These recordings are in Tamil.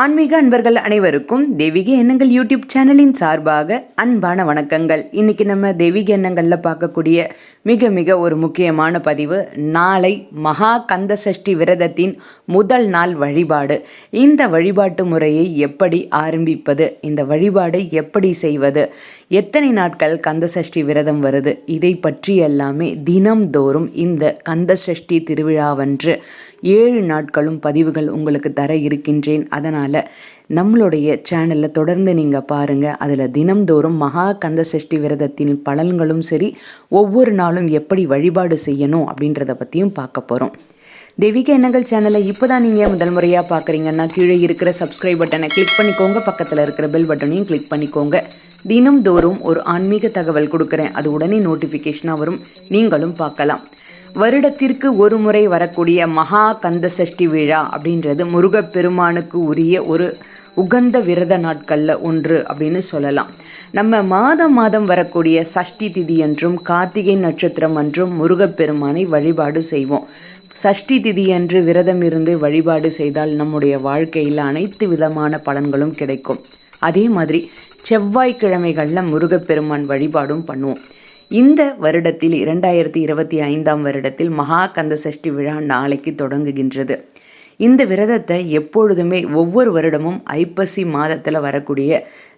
ஆன்மீக அன்பர்கள் அனைவருக்கும் தெய்வீக எண்ணங்கள் யூடியூப் சேனலின் சார்பாக அன்பான வணக்கங்கள். இன்னைக்கு நம்ம தெய்வீக எண்ணங்களில் பார்க்கக்கூடிய மிக மிக ஒரு முக்கியமான பதிவு நாளை மகா கந்த சஷ்டி விரதத்தின் முதல் நாள் வழிபாடு. இந்த வழிபாட்டு முறையை எப்படி ஆரம்பிப்பது இந்த வழிபாடை எப்படி செய்வது எத்தனை நாட்கள் கந்த சஷ்டி விரதம் வருது இதை பற்றி எல்லாமே தினம்தோறும் இந்த கந்த சஷ்டி திருவிழாவன்று ஏழு நாட்களும் பதிவுகள் உங்களுக்கு தர இருக்கின்றேன். அதனால் நம்மளுடைய சேனலில் தொடர்ந்து நீங்கள் பாருங்கள் அதில் தினம்தோறும் மகா கந்த சஷ்டி விரதத்தின் பலன்களும் சரி ஒவ்வொரு நாளும் எப்படி வழிபாடு செய்யணும் அப்படின்றத பற்றியும் பார்க்க போகிறோம் தெய்வீக எண்ணங்கள் சேனலை இப்போ தான் நீங்கள் முதல் முறையாக பார்க்குறீங்கன்னா கீழே இருக்கிற சப்ஸ்கிரைப் பட்டனை கிளிக் பண்ணிக்கோங்க. பக்கத்தில் இருக்கிற பெல் பட்டனையும் கிளிக் பண்ணிக்கோங்க. தினம்தோறும் ஒரு ஆன்மீக தகவல் கொடுக்குறேன். அது உடனே நோட்டிஃபிகேஷனாக வரும். நீங்களும் பார்க்கலாம். வருடத்திற்கு ஒரு முறை வரக்கூடிய மகா கந்த சஷ்டி விழா அப்படின்றது முருகப்பெருமானுக்கு உரிய ஒரு உகந்த விரத நாட்களில் ஒன்று அப்படின்னு சொல்லலாம். நம்ம மாதம் மாதம் வரக்கூடிய சஷ்டி திதி என்றும் கார்த்திகை நட்சத்திரம் என்றும் முருகப்பெருமானை வழிபாடு செய்வோம். சஷ்டி திதி என்று விரதம் இருந்து வழிபாடு செய்தால் நம்முடைய வாழ்க்கையில் அனைத்து விதமான பலன்களும் கிடைக்கும். அதே மாதிரி செவ்வாய்க்கிழமைகளில் முருகப்பெருமான் வழிபாடும் பண்ணுவோம். இந்த வருடத்தில் இரண்டாயிரத்தி இருபத்தி ஐந்தாம் வருடத்தில் மகா கந்த சஷ்டி விழா நாளைக்கு தொடங்குகின்றது. இந்த விரதத்தை எப்பொழுதுமே ஒவ்வொரு வருடமும் ஐப்பசி மாதத்தில் வரக்கூடிய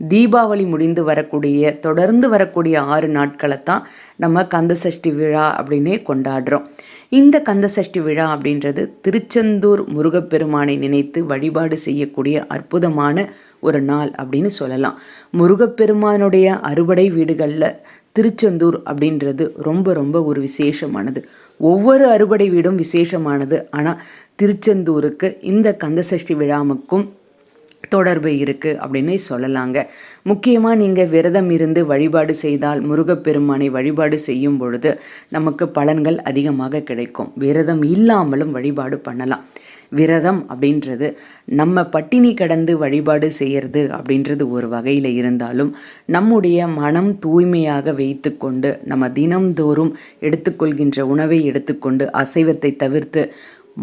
தீபாவளி முடிந்து வரக்கூடிய தொடர்ந்து வரக்கூடிய ஆறு நாட்களை தான் நம்ம கந்தசஷ்டி விழா அப்படின்னே கொண்டாடுறோம். இந்த கந்தசஷ்டி விழா அப்படின்றது திருச்செந்தூர் முருகப்பெருமானை நினைத்து வழிபாடு செய்யக்கூடிய அற்புதமான ஒரு நாள் அப்படின்னு சொல்லலாம். முருகப்பெருமானுடைய அறுபடை வீடுகளில் திருச்செந்தூர் அப்படின்றது ரொம்ப ரொம்ப ஒரு விசேஷமானது. ஒவ்வொரு அறுபடை வீடும் விசேஷமானது. ஆனால் திருச்செந்தூருக்கு இந்த கந்தசஷ்டி விழாவுக்கும் தொடர்பு இருக்குது அப்படின்னு சொல்லலாங்க. முக்கியமாக நீங்கள் விரதம் இருந்து வழிபாடு செய்தால் முருகப்பெருமானை வழிபாடு செய்யும் பொழுது நமக்கு பலன்கள் அதிகமாக கிடைக்கும். விரதம் இல்லாமலும் வழிபாடு பண்ணலாம். விரதம் அப்படின்றது நம்ம பட்டினி கடந்து வழிபாடு செய்கிறது அப்படின்றது ஒரு வகையில் இருந்தாலும் நம்முடைய மனம் தூய்மையாக வைத்து கொண்டு நம்ம தினம்தோறும் எடுத்துக்கொள்கின்ற உணவை எடுத்துக்கொண்டு அசைவத்தை தவிர்த்து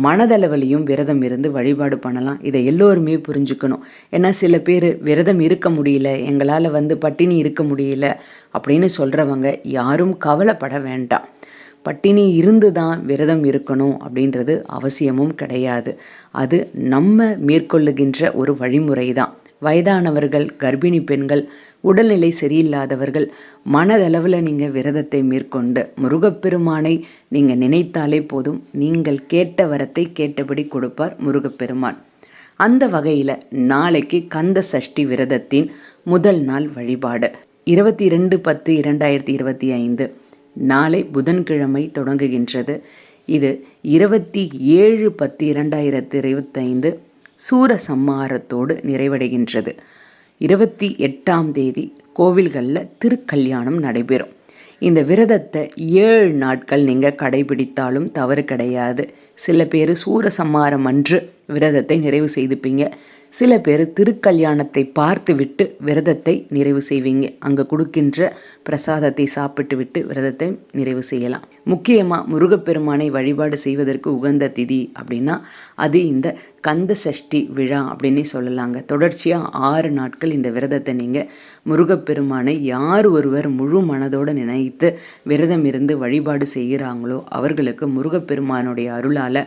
மனதளவிலையும் விரதம் இருந்து வழிபாடு பண்ணலாம். இதை எல்லோருமே புரிஞ்சுக்கணும். ஏன்னா சில பேர் விரதம் இருக்க முடியல எங்களால் வந்து பட்டினி இருக்க முடியல அப்படின்னு சொல்கிறவங்க யாரும் கவலைப்பட வேண்டாம். பட்டினி இருந்து தான் விரதம் இருக்கணும் அப்படின்றது அவசியமும் கிடையாது. அது நம்ம மேற்கொள்ளுகின்ற ஒரு வழிமுறை தான் வயதானவர்கள் கர்ப்பிணி பெண்கள் உடல்நிலை சரியில்லாதவர்கள் மனதளவில் நீங்கள் விரதத்தை மேற்கொண்டு முருகப்பெருமானை நீங்கள் நினைத்தாலே போதும் நீங்கள் கேட்ட வரத்தை கேட்டபடி கொடுப்பார் முருகப்பெருமான். அந்த வகையில் நாளைக்கு கந்த சஷ்டி விரதத்தின் முதல் நாள் வழிபாடு. இருபத்தி ரெண்டு பத்து இரண்டாயிரத்தி இருபத்தி ஐந்து. நாளை புதன்கிழமை தொடங்குகின்றது. இது இருபத்தி ஏழு பத்து இரண்டாயிரத்து இருபத்தைந்து சூர சம்மாரத்தோடு நிறைவடைகின்றது. இருபத்தி எட்டாம் தேதி கோவில்களில் திருக்கல்யாணம் நடைபெறும். இந்த விரதத்தை ஏழு நாட்கள் நீங்கள் கடைபிடித்தாலும் தவறு கிடையாது. சில பேர் சூரசம்மாரம் அன்று விரதத்தை நிறைவு செய்துப்பீங்க. சில பேர் திருக்கல்யாணத்தை பார்த்து விட்டு விரதத்தை நிறைவு செய்வீங்க. அங்கே கொடுக்கின்ற பிரசாதத்தை சாப்பிட்டு விட்டு விரதத்தை நிறைவு செய்யலாம். முக்கியமாக முருகப்பெருமானை வழிபாடு செய்வதற்கு உகந்த திதி அப்படின்னா அது இந்த கந்த சஷ்டி விழா அப்படின்னே சொல்லலாங்க. தொடர்ச்சியாக ஆறு நாட்கள் இந்த விரதத்தை நீங்கள் முருகப்பெருமானை யார் ஒருவர் முழு மனதோடு நினைத்து விரதம் இருந்து வழிபாடு செய்கிறாங்களோ அவர்களுக்கு முருகப்பெருமானுடைய அருளால்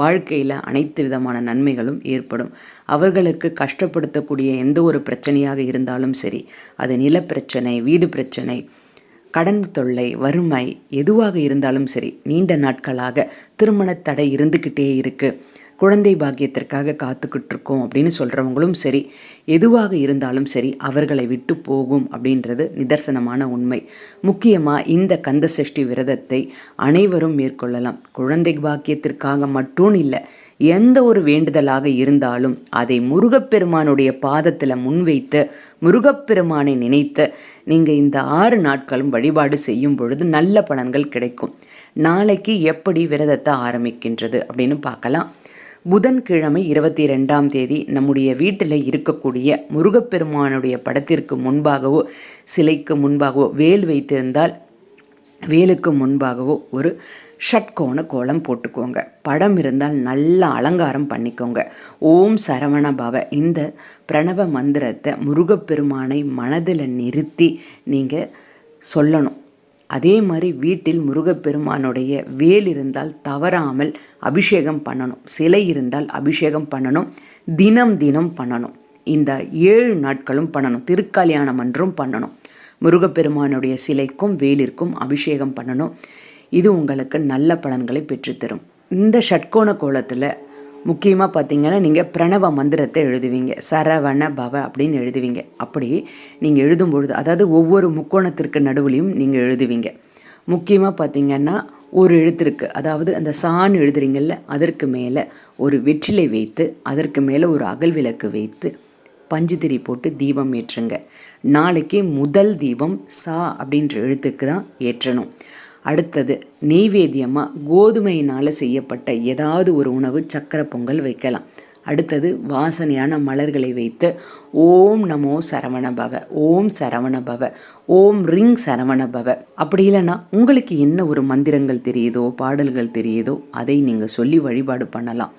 வாழ்க்கையில் அனைத்து விதமான நன்மைகளும் ஏற்படும். அவர்களுக்கு கஷ்டப்படுத்தக்கூடிய எந்த ஒரு பிரச்சனையாக இருந்தாலும் சரி அது நிலப்பிரச்சனை வீடு பிரச்சனை கடன் தொல்லை வறுமை எதுவாக இருந்தாலும் சரி நீண்ட நாட்களாக திருமண தடை இருந்துக்கிட்டே இருக்குது குழந்தை பாக்கியத்திற்காக காத்துக்கிட்டு இருக்கோம் அப்படின்னு சொல்கிறவங்களும் சரி எதுவாக இருந்தாலும் சரி அவர்களை விட்டு போகும் அப்படின்றது நிதர்சனமான உண்மை. முக்கியமாக இந்த கந்த சஷ்டி விரதத்தை அனைவரும் மேற்கொள்ளலாம். குழந்தை பாக்கியத்திற்காக மட்டும் இல்லை எந்த ஒரு வேண்டுதலாக இருந்தாலும் அதை முருகப்பெருமானுடைய பாதத்தில் முன்வைத்து முருகப்பெருமானை நினைத்து நீங்கள் இந்த ஆறு நாட்களும் வழிபாடு செய்யும் பொழுது நல்ல பலன்கள் கிடைக்கும். நாளைக்கு எப்படி விரதத்தை ஆரம்பிக்கின்றது அப்படின்னு பார்க்கலாம். புதன்கிழமை இருபத்தி ரெண்டாம் தேதி நம்முடைய வீட்டில் இருக்கக்கூடிய முருகப்பெருமானுடைய படத்திற்கு முன்பாகவோ சிலைக்கு முன்பாகவோ வேல் வைத்திருந்தால் வேலுக்கு முன்பாகவோ ஒரு ஷட்கோண கோலம் போட்டுக்கோங்க. படம் இருந்தால் நல்ல அலங்காரம் பண்ணிக்கோங்க. ஓம் சரவண பவ. இந்த பிரணவ மந்திரத்தை முருகப்பெருமானை மனதில் நிறுத்தி நீங்கள் சொல்லணும். அதே மாதிரி வீட்டில் முருகப்பெருமானுடைய வேல் இருந்தால் தவறாமல் அபிஷேகம் பண்ணணும். சிலை இருந்தால் அபிஷேகம் பண்ணணும். தினம் தினம் பண்ணணும். இந்த ஏழு நாட்களும் பண்ணணும். திருக்கல்யாணம் அன்றும் பண்ணணும். முருகப்பெருமானுடைய சிலைக்கும் வேலிற்கும் அபிஷேகம் பண்ணணும். இது உங்களுக்கு நல்ல பலன்களை பெற்றுத்தரும். இந்த ஷட்கோண கோலத்தில் முக்கியமாக பார்த்தீங்கன்னா நீங்கள் பிரணவ மந்திரத்தை எழுதுவீங்க. சரவண பவ அப்படின்னு எழுதுவீங்க. அப்படி நீங்கள் எழுதும் பொழுது அதாவது ஒவ்வொரு முக்கோணத்திற்கு நடுவுலையும் நீங்கள் எழுதுவீங்க. முக்கியமாக பார்த்தீங்கன்னா ஒரு எழுத்திருக்கு அதாவது அந்த சான் எழுதுறீங்கல்ல அதற்கு மேலே ஒரு வெற்றிலை வைத்து அதற்கு மேலே ஒரு அகல் விளக்கு வைத்து பஞ்சுதிரி போட்டு தீபம் ஏற்றுங்க. நாளைக்கு முதல் தீபம் சா அப்படின்ற எழுத்துக்கு தான் ஏற்றணும். அடுத்தது நெய்வேத்தியமாக கோதுமையினால் செய்யப்பட்ட ஏதாவது ஒரு உணவு சக்கரை பொங்கல் வைக்கலாம். அடுத்தது வாசனையான மலர்களை வைத்து ஓம் நமோ சரவண பவ ஓம் சரவண பவ ஓம் ரிங் சரவண பவ. அப்படி இல்லைன்னா உங்களுக்கு என்ன ஒரு மந்திரங்கள் தெரியுதோ பாடல்கள் தெரியுதோ அதை நீங்கள் சொல்லி வழிபாடு பண்ணலாம்.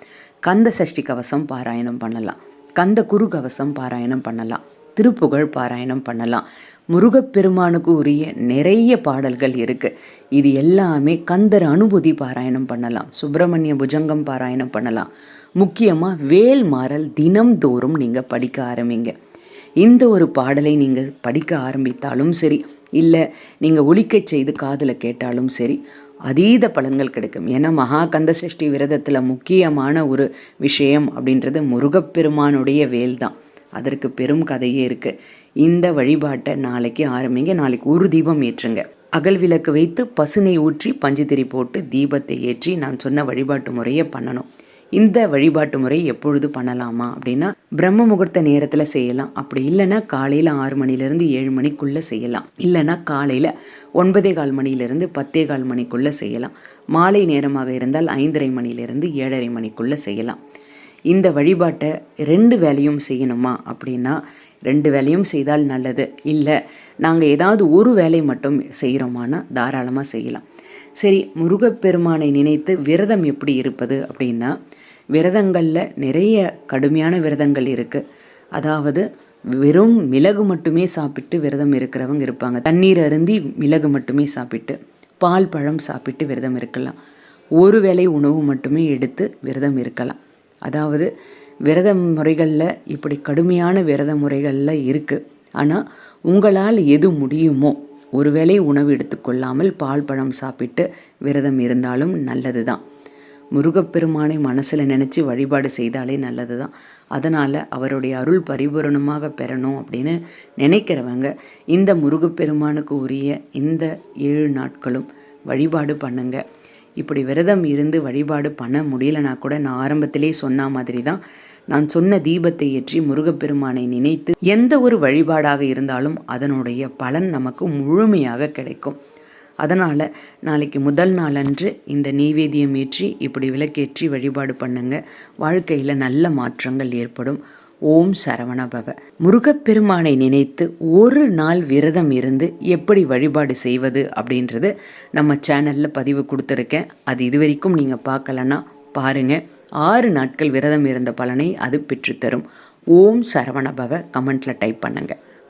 கந்த சஷ்டி கவசம் பாராயணம் பண்ணலாம். கந்த குரு கவசம் பாராயணம் பண்ணலாம். திருப்புகழ் பாராயணம் பண்ணலாம். முருகப்பெருமானுக்கு உரிய நிறைய பாடல்கள் இருக்குது இது எல்லாமே கந்தர் அனுபூதி பாராயணம் பண்ணலாம். சுப்பிரமணிய புஜங்கம் பாராயணம் பண்ணலாம். முக்கியமாக வேல் மாறல் தினம்தோறும் நீங்கள் படிக்க ஆரம்பிங்க. இந்த ஒரு பாடலை நீங்கள் படிக்க ஆரம்பித்தாலும் சரி இல்லை நீங்கள் ஒழிக்கச் செய்து காதில் கேட்டாலும் சரி அதீத பலன்கள் கிடைக்கும். ஏன்னா மகாகந்த சஷ்டி விரதத்தில் முக்கியமான ஒரு விஷயம் அப்படின்றது முருகப்பெருமானுடைய வேல் தான் அதற்கு பெரும் கதையே இருக்குது இந்த வழிபாட்டை நாளைக்கு ஆரம்பிங்க. நாளைக்கு ஒரு தீபம் ஏற்றுங்க. அகல் விளக்கு வைத்து பசுனை ஊற்றி பஞ்சுத்திரி போட்டு தீபத்தை ஏற்றி நான் சொன்ன வழிபாட்டு முறையை பண்ணணும். இந்த வழிபாட்டு முறை எப்பொழுது பண்ணலாமா அப்படின்னா பிரம்ம முகூர்த்த நேரத்தில் செய்யலாம். அப்படி இல்லைன்னா காலையில் ஆறு மணிலேருந்து ஏழு மணிக்குள்ளே செய்யலாம். இல்லைன்னா காலையில் ஒன்பதே கால் மணியிலிருந்து பத்தே கால் மணிக்குள்ளே செய்யலாம். மாலை நேரமாக இருந்தால் ஐந்தரை மணிலிருந்து ஏழரை மணிக்குள்ளே செய்யலாம். இந்த வழிபாட்டை ரெண்டு வேலையும் செய்யணுமா அப்படின்னா ரெண்டு வேலையும் செய்தால் நல்லது. இல்லை நாங்கள் ஏதாவது ஒரு வேலை மட்டும் செய்கிறோமானா தாராளமாக செய்யலாம். சரி முருகப்பெருமானை நினைத்து விரதம் எப்படி இருப்பது அப்படின்னா விரதங்களில் நிறைய கடுமையான விரதங்கள் இருக்குது அதாவது வெறும் மிளகு மட்டுமே சாப்பிட்டு விரதம் இருக்கிறவங்க இருப்பாங்க. தண்ணீர் அருந்தி மிளகு மட்டுமே சாப்பிட்டு பால் பழம் சாப்பிட்டு விரதம் இருக்கலாம். ஒரு வேளை உணவு மட்டுமே எடுத்து விரதம் இருக்கலாம். அதாவது விரத முறைகளில் இப்படி கடுமையான விரத முறைகளில் இருக்குது ஆனால் உங்களால் எது முடியுமோ ஒருவேளை உணவு எடுத்துக்கொள்ளாமல் பால் பழம் சாப்பிட்டு விரதம் இருந்தாலும் நல்லது தான் முருகப்பெருமானை மனசில் நினச்சி வழிபாடு செய்தாலே நல்லது தான் அதனால் அவருடைய அருள் பரிபூரணமாக பெறணும் அப்படின்னு நினைக்கிறவங்க இந்த முருகப்பெருமானுக்கு உரிய இந்த ஏழு நாட்களும் வழிபாடு பண்ணுங்கள் இப்படி விரதம் இருந்து வழிபாடு பண்ண முடியலனா கூட நான் ஆரம்பத்திலே சொன்ன மாதிரி தான் நான் சொன்ன தீபத்தை ஏற்றி முருகப்பெருமானை நினைத்து எந்த ஒரு வழிபாடாக இருந்தாலும் அதனுடைய பலன் நமக்கு முழுமையாக கிடைக்கும். அதனால் நாளைக்கு முதல் நாளன்று இந்த நெய்வேத்தியம் ஏற்றி இப்படி விளக்கேற்றி வழிபாடு பண்ணுங்க. வாழ்க்கையில் நல்ல மாற்றங்கள் ஏற்படும். ஓம் சரவணபவ முருகப்பெருமானை நினைத்து ஒரு நாள் விரதம் இருந்து எப்படி வழிபாடு செய்வது அப்படின்றது நம்ம சேனலில் பதிவு கொடுத்துருக்கேன். அது இது வரைக்கும் நீங்கள் பார்க்கலன்னா பாருங்கள் ஆறு நாட்கள் விரதம் இருந்த பலனை அது பெற்றுத்தரும். ஓம் சரவணபவ கமெண்ட்டில் டைப் பண்ணுங்கள்